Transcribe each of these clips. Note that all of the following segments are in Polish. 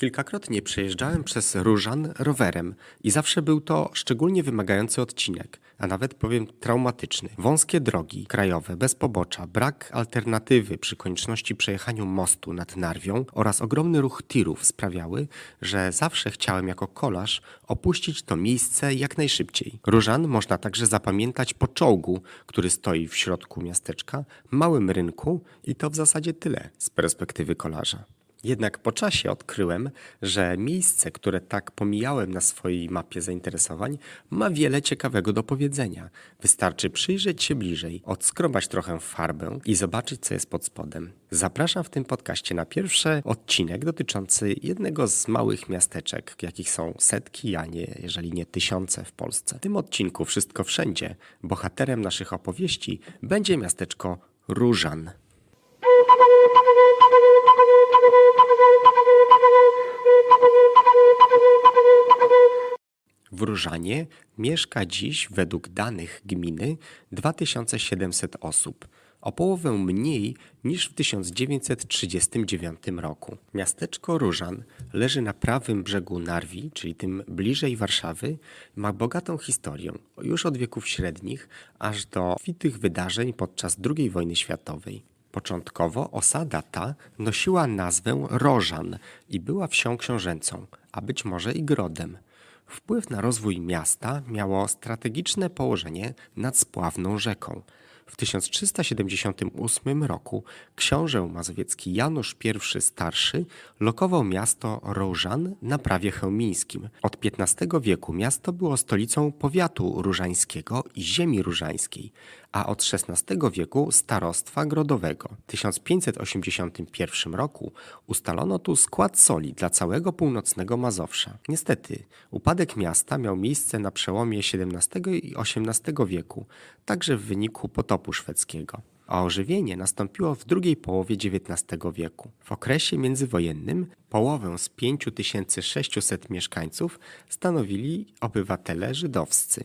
Kilkakrotnie przejeżdżałem przez Różan rowerem i zawsze był to szczególnie wymagający odcinek, a nawet powiem traumatyczny. Wąskie drogi krajowe, bez pobocza, brak alternatywy przy konieczności przejechania mostu nad Narwią oraz ogromny ruch tirów sprawiały, że zawsze chciałem jako kolarz opuścić to miejsce jak najszybciej. Różan można także zapamiętać po czołgu, który stoi w środku miasteczka, małym rynku i to w zasadzie tyle z perspektywy kolarza. Jednak po czasie odkryłem, że miejsce, które tak pomijałem na swojej mapie zainteresowań, ma wiele ciekawego do powiedzenia. Wystarczy przyjrzeć się bliżej, odskrobać trochę farbę i zobaczyć, co jest pod spodem. Zapraszam w tym podcaście na pierwszy odcinek dotyczący jednego z małych miasteczek, jakich są setki, a nie, jeżeli nie tysiące w Polsce. W tym odcinku Wszystko Wszędzie bohaterem naszych opowieści będzie miasteczko Różan. W Różanie mieszka dziś według danych gminy 2700 osób, o połowę mniej niż w 1939 roku. Miasteczko Różan leży na prawym brzegu Narwi, czyli tym bliżej Warszawy, ma bogatą historię, już od wieków średnich aż do witych wydarzeń podczas II wojny światowej. Początkowo osada ta nosiła nazwę Rożan i była wsią książęcą, a być może i grodem. Wpływ na rozwój miasta miało strategiczne położenie nad spławną rzeką. W 1378 roku książę mazowiecki Janusz I Starszy lokował miasto Różan na prawie chełmińskim. Od XV wieku miasto było stolicą powiatu różańskiego i ziemi różańskiej, a od XVI wieku starostwa grodowego. W 1581 roku ustalono tu skład soli dla całego północnego Mazowsza. Niestety, upadek miasta miał miejsce na przełomie XVII i XVIII wieku, także w wyniku potopu szwedzkiego. A ożywienie nastąpiło w drugiej połowie XIX wieku. W okresie międzywojennym połowę z 5600 mieszkańców stanowili obywatele żydowscy.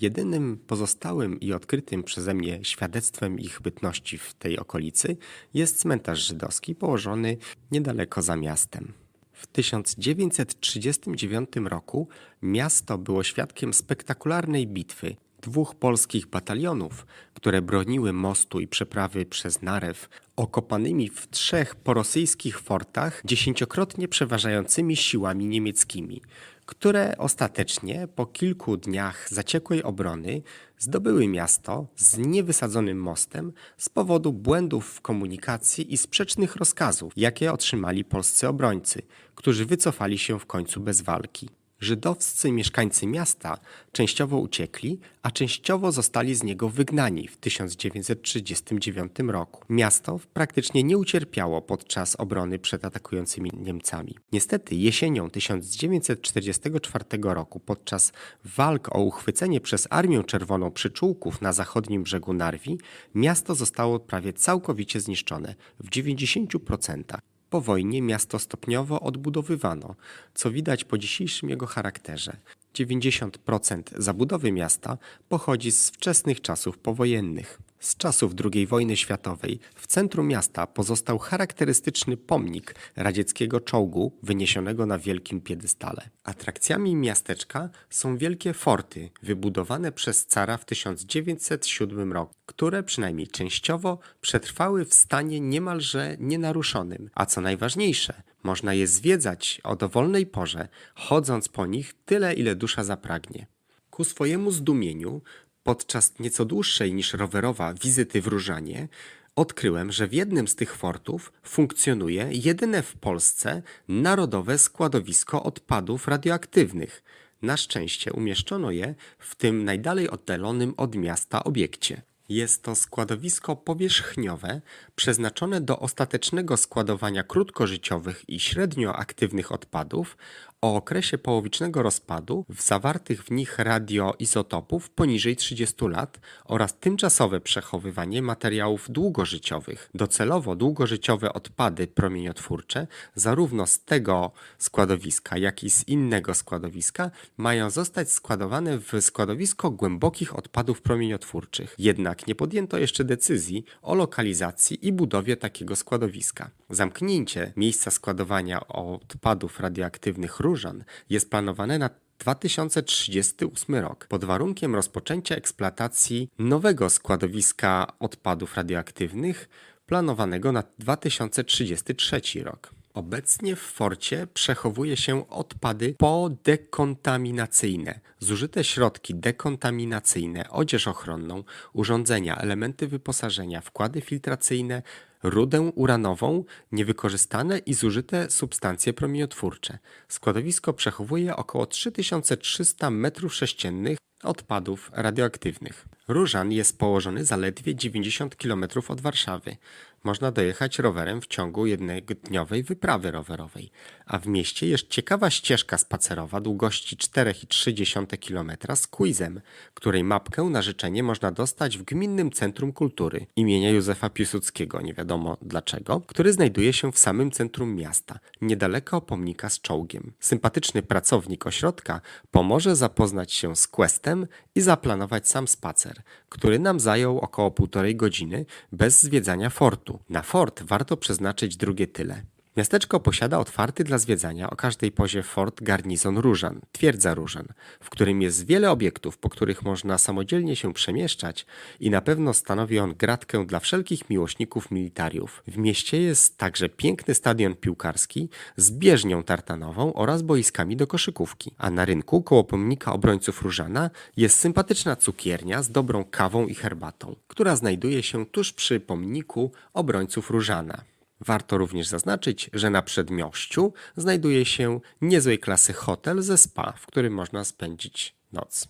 Jedynym pozostałym i odkrytym przeze mnie świadectwem ich bytności w tej okolicy jest cmentarz żydowski położony niedaleko za miastem. W 1939 roku miasto było świadkiem spektakularnej bitwy dwóch polskich batalionów, które broniły mostu i przeprawy przez Narew, okopanymi w trzech porosyjskich fortach dziesięciokrotnie przeważającymi siłami niemieckimi, które ostatecznie po kilku dniach zaciekłej obrony zdobyły miasto z niewysadzonym mostem z powodu błędów w komunikacji i sprzecznych rozkazów, jakie otrzymali polscy obrońcy, którzy wycofali się w końcu bez walki. Żydowscy mieszkańcy miasta częściowo uciekli, a częściowo zostali z niego wygnani w 1939 roku. Miasto praktycznie nie ucierpiało podczas obrony przed atakującymi Niemcami. Niestety jesienią 1944 roku podczas walk o uchwycenie przez Armię Czerwoną przyczółków na zachodnim brzegu Narwi miasto zostało prawie całkowicie zniszczone w 90%. Po wojnie miasto stopniowo odbudowywano, co widać po dzisiejszym jego charakterze. 90% zabudowy miasta pochodzi z wczesnych czasów powojennych. Z czasów II wojny światowej w centrum miasta pozostał charakterystyczny pomnik radzieckiego czołgu wyniesionego na wielkim piedestale. Atrakcjami miasteczka są wielkie forty wybudowane przez cara w 1907 roku, które przynajmniej częściowo przetrwały w stanie niemalże nienaruszonym, a co najważniejsze, można je zwiedzać o dowolnej porze, chodząc po nich tyle, ile dusza zapragnie. Ku swojemu zdumieniu, podczas nieco dłuższej niż rowerowa wizyty w Różanie, odkryłem, że w jednym z tych fortów funkcjonuje jedyne w Polsce narodowe składowisko odpadów radioaktywnych. Na szczęście umieszczono je w tym najdalej oddalonym od miasta obiekcie. Jest to składowisko powierzchniowe przeznaczone do ostatecznego składowania krótkożyciowych i średnioaktywnych odpadów o okresie połowicznego rozpadu w zawartych w nich radioizotopów poniżej 30 lat oraz tymczasowe przechowywanie materiałów długożyciowych. Docelowo długożyciowe odpady promieniotwórcze zarówno z tego składowiska, jak i z innego składowiska mają zostać składowane w składowisko głębokich odpadów promieniotwórczych. Jednak nie podjęto jeszcze decyzji o lokalizacji i budowie takiego składowiska. Zamknięcie miejsca składowania odpadów radioaktywnych Różan jest planowane na 2038 rok pod warunkiem rozpoczęcia eksploatacji nowego składowiska odpadów radioaktywnych planowanego na 2033 rok. Obecnie w forcie przechowuje się odpady podekontaminacyjne, zużyte środki dekontaminacyjne, odzież ochronną, urządzenia, elementy wyposażenia, wkłady filtracyjne, rudę uranową, niewykorzystane i zużyte substancje promieniotwórcze. Składowisko przechowuje około 3300 m3 odpadów radioaktywnych. Różan jest położony zaledwie 90 km od Warszawy. Można dojechać rowerem w ciągu jednodniowej wyprawy rowerowej, a w mieście jest ciekawa ścieżka spacerowa długości 4,3 km z quizem, której mapkę na życzenie można dostać w Gminnym Centrum Kultury imienia Józefa Piłsudskiego, nie wiadomo dlaczego, który znajduje się w samym centrum miasta, niedaleko pomnika z czołgiem. Sympatyczny pracownik ośrodka pomoże zapoznać się z questem i zaplanować sam spacer, który nam zajął około półtorej godziny bez zwiedzania fortu. Na fort warto przeznaczyć drugie tyle. Miasteczko posiada otwarty dla zwiedzania o każdej pozie fort garnizon Różan, twierdza Różan, w którym jest wiele obiektów, po których można samodzielnie się przemieszczać i na pewno stanowi on gratkę dla wszelkich miłośników militariów. W mieście jest także piękny stadion piłkarski z bieżnią tartanową oraz boiskami do koszykówki, a na rynku koło pomnika obrońców Różana jest sympatyczna cukiernia z dobrą kawą i herbatą, która znajduje się tuż przy pomniku obrońców Różana. Warto również zaznaczyć, że na przedmiościu znajduje się niezłej klasy hotel ze spa, w którym można spędzić noc.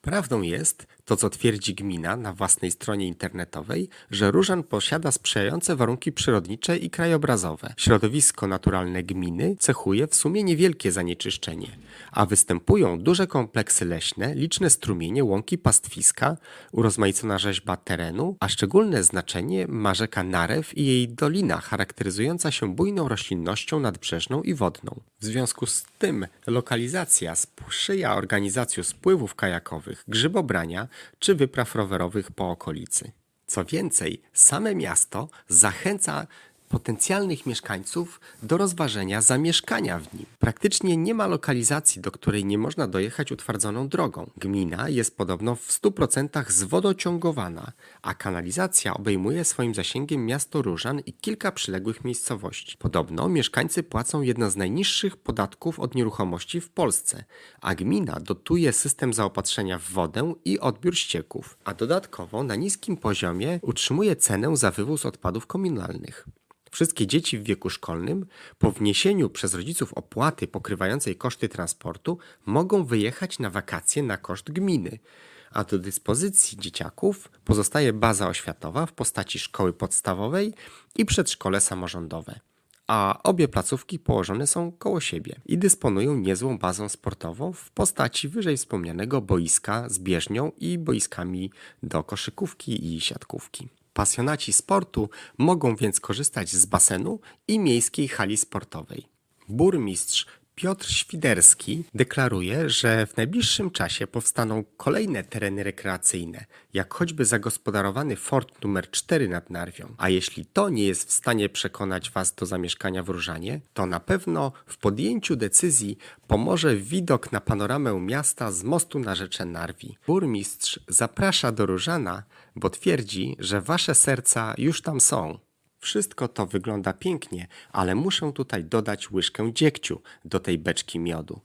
Prawdą jest to, co twierdzi gmina na własnej stronie internetowej, że Różan posiada sprzyjające warunki przyrodnicze i krajobrazowe. Środowisko naturalne gminy cechuje w sumie niewielkie zanieczyszczenie, a występują duże kompleksy leśne, liczne strumienie, łąki, pastwiska, urozmaicona rzeźba terenu, a szczególne znaczenie ma rzeka Narew i jej dolina charakteryzująca się bujną roślinnością nadbrzeżną i wodną. W związku z tym lokalizacja sprzyja organizacji spływów kajakowych, grzybobrania czy wypraw rowerowych po okolicy. Co więcej, same miasto zachęca potencjalnych mieszkańców do rozważenia zamieszkania w nim. Praktycznie nie ma lokalizacji, do której nie można dojechać utwardzoną drogą. Gmina jest podobno w 100% zwodociągowana, a kanalizacja obejmuje swoim zasięgiem miasto Różan i kilka przyległych miejscowości. Podobno mieszkańcy płacą jedno z najniższych podatków od nieruchomości w Polsce, a gmina dotuje system zaopatrzenia w wodę i odbiór ścieków, a dodatkowo na niskim poziomie utrzymuje cenę za wywóz odpadów komunalnych. Wszystkie dzieci w wieku szkolnym po wniesieniu przez rodziców opłaty pokrywającej koszty transportu mogą wyjechać na wakacje na koszt gminy, a do dyspozycji dzieciaków pozostaje baza oświatowa w postaci szkoły podstawowej i przedszkole samorządowe. A obie placówki położone są koło siebie i dysponują niezłą bazą sportową w postaci wyżej wspomnianego boiska z bieżnią i boiskami do koszykówki i siatkówki. Pasjonaci sportu mogą więc korzystać z basenu i miejskiej hali sportowej. Burmistrz Piotr Świderski deklaruje, że w najbliższym czasie powstaną kolejne tereny rekreacyjne, jak choćby zagospodarowany fort numer 4 nad Narwią. A jeśli to nie jest w stanie przekonać Was do zamieszkania w Różanie, to na pewno w podjęciu decyzji pomoże widok na panoramę miasta z mostu na rzece Narwi. Burmistrz zaprasza do Różana, bo twierdzi, że Wasze serca już tam są. Wszystko to wygląda pięknie, ale muszę tutaj dodać łyżkę dziegciu do tej beczki miodu.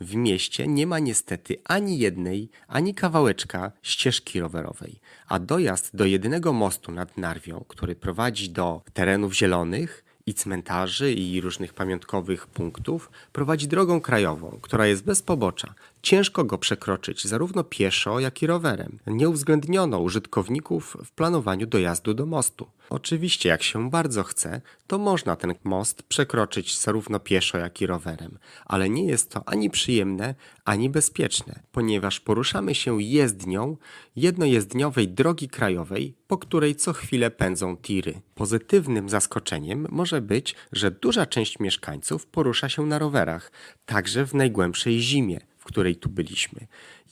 W mieście nie ma niestety ani jednej, ani kawałeczka ścieżki rowerowej, a dojazd do jedynego mostu nad Narwią, który prowadzi do terenów zielonych i cmentarzy i różnych pamiątkowych punktów, prowadzi drogą krajową, która jest bez pobocza. Ciężko go przekroczyć zarówno pieszo, jak i rowerem. Nie uwzględniono użytkowników w planowaniu dojazdu do mostu. Oczywiście, jak się bardzo chce, to można ten most przekroczyć zarówno pieszo, jak i rowerem, ale nie jest to ani przyjemne, ani bezpieczne, ponieważ poruszamy się jezdnią jednojezdniowej drogi krajowej, po której co chwilę pędzą tiry. Pozytywnym zaskoczeniem może być, że duża część mieszkańców porusza się na rowerach, także w najgłębszej zimie, której tu byliśmy.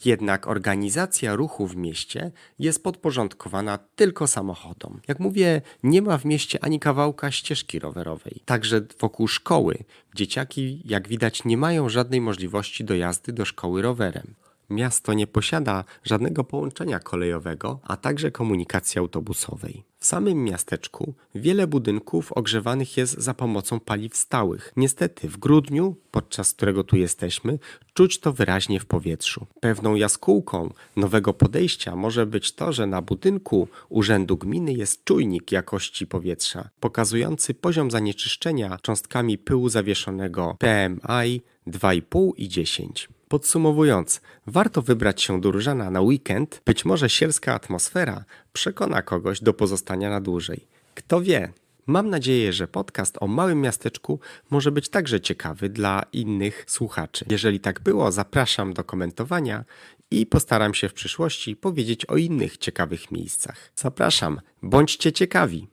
Jednak organizacja ruchu w mieście jest podporządkowana tylko samochodom. Jak mówię, nie ma w mieście ani kawałka ścieżki rowerowej. Także wokół szkoły dzieciaki, jak widać, nie mają żadnej możliwości dojazdy do szkoły rowerem. Miasto nie posiada żadnego połączenia kolejowego, a także komunikacji autobusowej. W samym miasteczku wiele budynków ogrzewanych jest za pomocą paliw stałych. Niestety w grudniu, podczas którego tu jesteśmy, czuć to wyraźnie w powietrzu. Pewną jaskółką nowego podejścia może być to, że na budynku Urzędu Gminy jest czujnik jakości powietrza, pokazujący poziom zanieczyszczenia cząstkami pyłu zawieszonego PMI 2,5 i 10. Podsumowując, warto wybrać się do Różana na weekend, być może sielska atmosfera przekona kogoś do pozostania na dłużej. Kto wie? Mam nadzieję, że podcast o małym miasteczku może być także ciekawy dla innych słuchaczy. Jeżeli tak było, zapraszam do komentowania i postaram się w przyszłości powiedzieć o innych ciekawych miejscach. Zapraszam, bądźcie ciekawi.